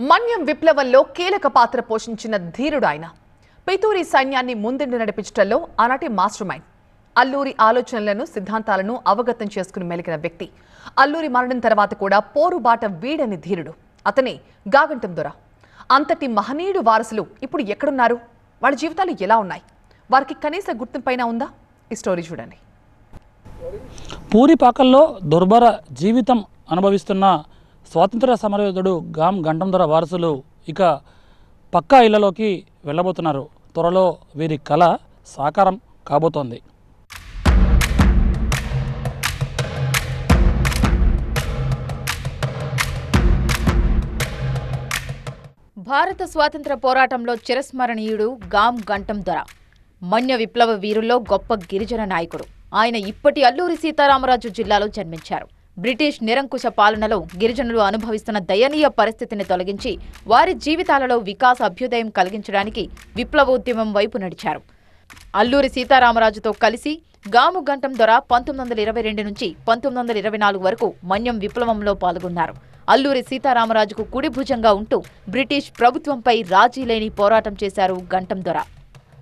మన్యం విప్లవంలో కీలక పాత్ర పోషించిన ధీరుడు ఆయన. పితూరి సైన్యాన్ని ముందుండి నడిపించడంలో ఆనాటి మాస్టర్ మైండ్ అల్లూరి ఆలోచనలను సిద్ధాంతాలను అవగతం చేసుకుని మెలిగిన వ్యక్తి. అల్లూరి మరణం తర్వాత కూడా పోరుబాట వీడని ధీరుడు. అతనే గాగంటం దొర. అంతటి మహనీయుడు వారసులు ఇప్పుడు ఎక్కడున్నారు? వాళ్ళ జీవితాలు ఎలా ఉన్నాయి? వారికి కనీస గుర్తింపైనా ఉందా? ఈ స్టోరీ చూడండి. పూరిపాకల్లో దుర్భర జీవితం అనుభవిస్తున్న స్వాతంత్ర సమరయోధుడు గాం గంటంధర వారసులు ఇక పక్కా ఇళ్ళలోకి వెళ్ళబోతున్నారు. త్వరలో వీరి కళ సాకారం కాబోతోంది. భారత స్వాతంత్ర పోరాటంలో చిరస్మరణీయుడు గాం గంటం దొర మన్య విప్లవ వీరుల్లో గొప్ప గిరిజన నాయకుడు. ఆయన ఇప్పటి అల్లూరి సీతారామరాజు జిల్లాలో జన్మించారు. బ్రిటిష్ నిరంకుశ పాలనలో గిరిజనులు అనుభవిస్తున్న దయనీయ పరిస్థితిని తొలగించి వారి జీవితాలలో వికాస అభ్యుదయం కలిగించడానికి విప్లవోద్యమం వైపు నడిచారు. అల్లూరి సీతారామరాజుతో కలిసి గాము గంటం దొర పంతొమ్మిది వందల ఇరవై రెండు నుంచి పంతొమ్మిది వందల ఇరవై నాలుగు వరకు మన్యం విప్లవంలో పాల్గొన్నారు. అల్లూరి సీతారామరాజుకు కుడి భుజంగా ఉంటూ బ్రిటిష్ ప్రభుత్వంపై రాజీ లేని పోరాటం చేశారు గంటం దొర.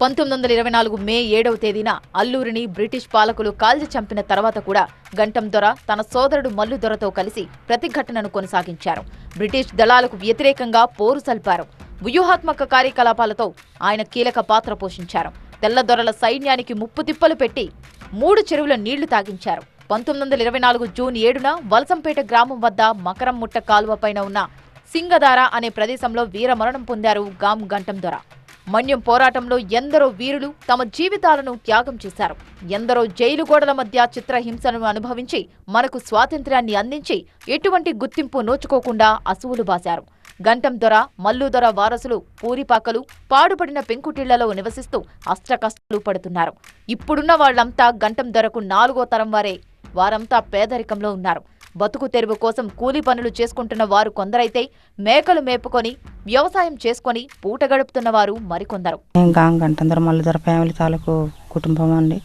పంతొమ్మిది వందల ఇరవై నాలుగు మే ఏడవ తేదీన అల్లూరిని బ్రిటిష్ పాలకులు కాల్చి చంపిన తర్వాత కూడా గంటం దొర తన సోదరుడు మల్లు దొరతో కలిసి ప్రతిఘటనను కొనసాగించారు. బ్రిటిష్ దళాలకు వ్యతిరేకంగా పోరు సల్పారు. వ్యూహాత్మక కార్యకలాపాలతో ఆయన కీలక పాత్ర పోషించారు. తెల్లదొరల సైన్యానికి ముప్పు తిప్పలు పెట్టి మూడు చెరువుల నీళ్ళు తాగించారు. పంతొమ్మిది వందల ఇరవై నాలుగు జూన్ ఏడున వలసంపేట గ్రామం వద్ద మకరం ముట్ట కాలువ పైన ఉన్న సింగదార అనే ప్రదేశంలో వీరమరణం పొందారు గాం గంటం దొర. మన్యం పోరాటంలో ఎందరో వీరులు తమ జీవితాలను త్యాగం చేశారు. ఎందరో జైలు గోడల మధ్య చిత్రహింసను అనుభవించి మనకు స్వాతంత్ర్యాన్ని అందించి ఎటువంటి గుర్తింపు నోచుకోకుండా అసువులు బాశారు. గంటం దొర మల్లు దొర వారసులు పూరిపాకలు పాడుపడిన పెంకుటిళ్ళలో నివసిస్తూ అష్టకష్టాలు పడుతున్నారు. ఇప్పుడున్న వాళ్ళంతా గంటం దొరకు నాలుగో తరం వారే. వారంతా పేదరికంలో ఉన్నారు. బతుకు తెరువు కోసం కూలీ పనులు చేసుకుంటున్న వారు కొందరైతే మేకలు మేపుకొని వ్యవసాయం చేసుకొని పూట గడుపుతున్న వారు మరికొందరు. మేము గాంగ్ ఫ్యామిలీ తాలూకు కుటుంబం అండి.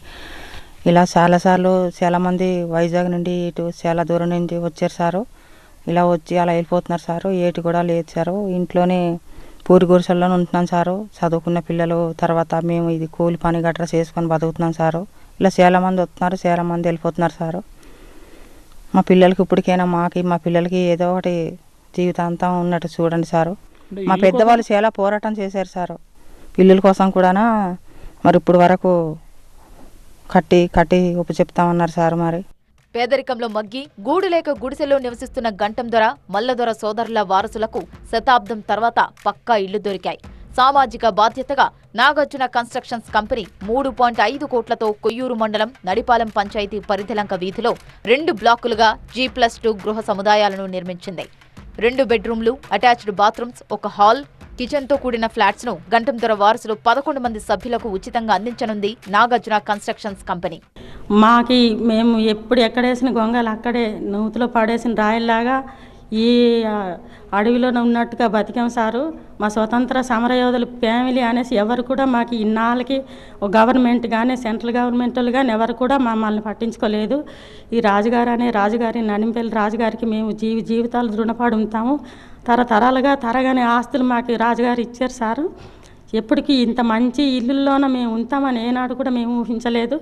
ఇలా చాలాసార్లు చాలామంది వైజాగ్ నుండి ఇటు చాలా దూరం నుండి వచ్చారు సారు. ఇలా వచ్చి అలా వెళ్ళిపోతున్నారు సారు. ఏటి కూడా లేదు సారు. ఇంట్లోనే పూరి గుడిసెల్లో ఉంటున్నాం సారు. చదువుకున్న పిల్లలు తర్వాత మేము ఇది కూలి పని గట్రా చేసుకొని బతుకుతున్నాం సారు. ఇలా చాలామంది వస్తున్నారు చాలామంది వెళ్ళిపోతున్నారు సారు. మా పిల్లలకి ఇప్పటికైనా మాకి మా పిల్లలకి ఏదో ఒకటి జీవితాంతం ఉన్నట్టు చూడండి సారు. మా పెద్దవాళ్ళు చాలా పోరాటం చేశారు సారు. పిల్లల కోసం కూడానా మరి ఇప్పుడు వరకు కట్టి కట్టి ఉప చెప్తామన్నారు సార్ మరి. పేదరికంలో మగ్గి గూడు లేక గుడిసెలో నివసిస్తున్న గంటం దొర మల్లదొర సోదరుల వారసులకు శతాబ్దం తర్వాత పక్కా ఇళ్ళు దొరికాయి. సామాజిక బాధ్యతగా నాగార్జున కన్స్ట్రక్షన్స్ కంపెనీ మూడు పాయింట్ ఐదు కోట్లతో కొయ్యూరు మండలం నడిపాలెం పంచాయతీ పరిధిలంక వీధిలో రెండు బ్లాకులుగా జీ ప్లస్ టూ గృహ సముదాయాలను నిర్మించింది. రెండు బెడ్రూమ్లు అటాచ్డ్ బాత్రూమ్స్ ఒక హాల్ కిచెన్తో కూడిన ఫ్లాట్స్ను గంటంతొర వారసులు పదకొండు మంది సభ్యులకు ఉచితంగా అందించనుంది నాగార్జున కన్స్ట్రక్షన్స్ కంపెనీ. మాకి మేము ఎప్పుడు ఎక్కడేసిన గొంగలు అక్కడే నూతిలో పడేసిన రాయల్లాగా ఈ అడవిలో ఉన్నట్టుగా బతికాం సారు. మా స్వతంత్ర సమరయోధుల ఫ్యామిలీ అనేసి ఎవరు కూడా మాకు ఇన్నాళ్ళకి గవర్నమెంట్ కానీ సెంట్రల్ గవర్నమెంట్లు కానీ ఎవరు కూడా మమ్మల్ని పట్టించుకోలేదు. ఈ రాజుగారు అనే రాజుగారి ననింపల్లి రాజుగారికి మేము జీవి జీవితాలు రుణపడి ఉంటాము తరతరాలుగా తరగని ఆస్తులు మాకు రాజుగారు ఇచ్చారు సారు. ఎప్పటికీ ఇంత మంచి ఇల్లుల్లోన మేము ఉంటామని ఏనాడు కూడా మేము ఊహించలేదు.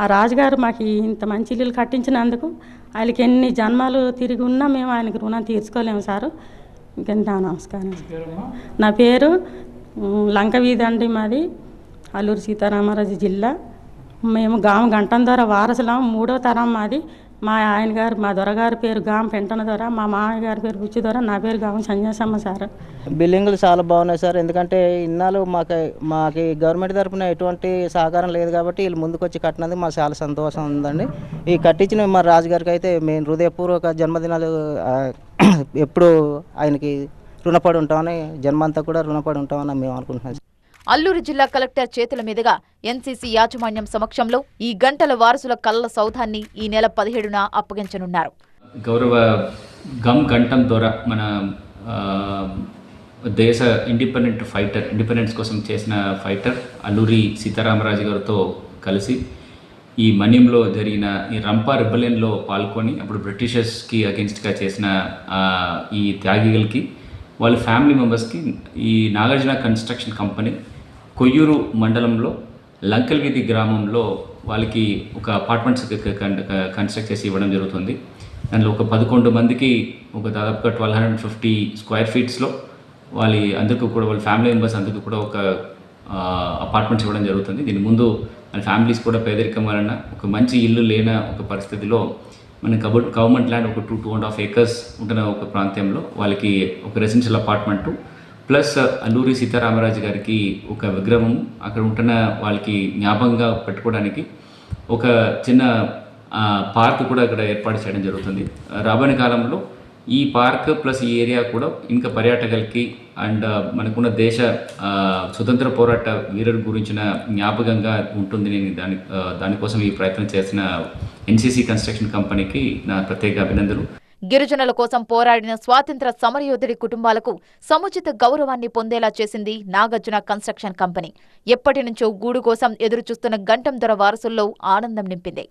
ఆ రాజుగారు మాకు ఇంత మంచి ఇల్లులు కట్టించినందుకు ఆయనకి ఎన్ని జన్మాలు తిరిగి ఉన్నా మేము ఆయనకి రుణం తీర్చుకోలేము సారు. ఇంకెంత నమస్కారం. నా పేరు లంక వీధి అండి మాది అల్లూరు సీతారామరాజు జిల్లా. మేము గామ గంటం ద్వారా వారసులం మూడో తరం మాది. మా ఆయన గారు మా దొరగారి పేరు గాం పెంటన దొర మా మామయ్య గారి పేరు బుచ్చి దొర నా పేరు గాం సంజయసమ్మ సార్. బిల్డింగ్లు చాలా బాగున్నాయి సార్. ఎందుకంటే ఇన్నాళ్ళు మాకు మాకు గవర్నమెంట్ తరపున ఎటువంటి సహకారం లేదు కాబట్టి వీళ్ళు ముందుకొచ్చి కట్టినది కట్టినందుకు మాకు చాలా సంతోషం ఉందండి. ఈ కట్టించిన మా రాజుగారికి అయితే మేము హృదయపూర్వక జన్మదినాలు ఎప్పుడు ఆయనకి రుణపడి ఉంటామని జన్మంతా కూడా రుణపడి ఉంటామని మేము అనుకుంటున్నాం అల్లూరు జిల్లా కలెక్టర్ చేతుల మీదుగా ఎన్సీసీ యాజమాన్యం సమక్షంలో ఈ గంటల వారసుల కళ్ళ సౌధాన్ని ఈ నెల పదిహేడున అప్పగించనున్నారు. గౌరవ గమ్ గంటం ద్వారా మన దేశ ఇండిపెండెంట్ ఫైటర్ ఇండిపెండెన్స్ కోసం చేసిన ఫైటర్ అల్లూరి సీతారామరాజు గారితో కలిసి ఈ మన్యంలో జరిగిన ఈ రంపా రిబలియన్లో పాల్గొని అప్పుడు బ్రిటిషర్స్కి అగెన్స్ట్గా చేసిన ఈ త్యాగిగలకి వాళ్ళ ఫ్యామిలీ మెంబర్స్కి ఈ నాగార్జున కన్స్ట్రక్షన్ కంపెనీ కొయ్యూరు మండలంలో లంకల్వీధి గ్రామంలో వాళ్ళకి ఒక అపార్ట్మెంట్స్ కన్స్ట్రక్ట్ చేసి ఇవ్వడం జరుగుతుంది. దాంట్లో ఒక పదకొండు మందికి ఒక దాదాపుగా ట్వెల్వ్ హండ్రెడ్ ఫిఫ్టీ స్క్వేర్ ఫీట్స్లో వాళ్ళ అందరికీ కూడా వాళ్ళ ఫ్యామిలీ మెంబర్స్ అందరికీ కూడా ఒక అపార్ట్మెంట్స్ ఇవ్వడం జరుగుతుంది. దీని ముందు వాళ్ళ ఫ్యామిలీస్ కూడా పేదరికం వలన ఒక మంచి ఇల్లు లేన ఒక పరిస్థితిలో మన గవర్నమెంట్ ల్యాండ్ ఒక two two and half acres ఉంటున్న ఒక ప్రాంతంలో వాళ్ళకి ఒక residential apartment plus Alluri Sitaramaraju గారికి ఒక విగ్రహం అక్కడ ఉంటున్న వాళ్ళకి జ్ఞాపకంగా పెట్టుకోవడానికి ఒక చిన్న పార్క్ కూడా ఇక్కడ ఏర్పాటు చేయడం జరుగుతుంది. రాబోయే కాలంలో ఈ పార్క్ ప్లస్ ఈ ఏరియా కూడా ఇంకా పర్యాటకులకి అండ్ మనకున్న దేశ స్వతంత్ర పోరాట వీరుల గురించిన జ్ఞాపకంగా ఉంటుంది. నేను దాని దానికోసం ఈ ప్రయత్నం చేసిన ఎన్సీసీ కన్స్ట్రక్షన్ కంపెనీకి నా ప్రత్యేక అభినందనలు. గిరిజనుల కోసం పోరాడిన స్వాతంత్ర సమరయోధుడి కుటుంబాలకు సముచిత గౌరవాన్ని పొందేలా చేసింది నాగార్జున కన్స్ట్రక్షన్ కంపెనీ. ఎప్పటి నుంచో గూడు కోసం ఎదురుచూస్తున్న గంటం ధర వారసుల్లో ఆనందం నింపింది.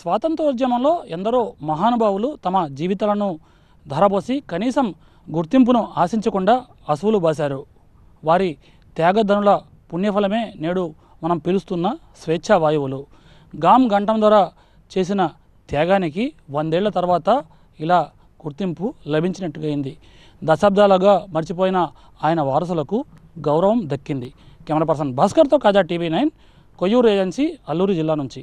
స్వాతంత్రోద్యమంలో ఎందరో మహానుభావులు తమ జీవితాలను ధరబోసి కనీసం గుర్తింపును ఆశించకుండా అసువులు బాశారు. వారి త్యాగధనుల పుణ్యఫలమే నేడు మనం పిలుస్తున్న స్వేచ్ఛా వాయువులు. గామ్ గంటం ద్వారా చేసిన త్యాగానికి వందేళ్ళ తర్వాత ఇలా గుర్తింపు లభించినట్టుగైంది. దశాబ్దాలుగా మర్చిపోయిన ఆయన వారసులకు గౌరవం దక్కింది. Camera person భాస్కర్తో Kaja TV nine Koyyuru agency Alluri జిల్లా నుంచి.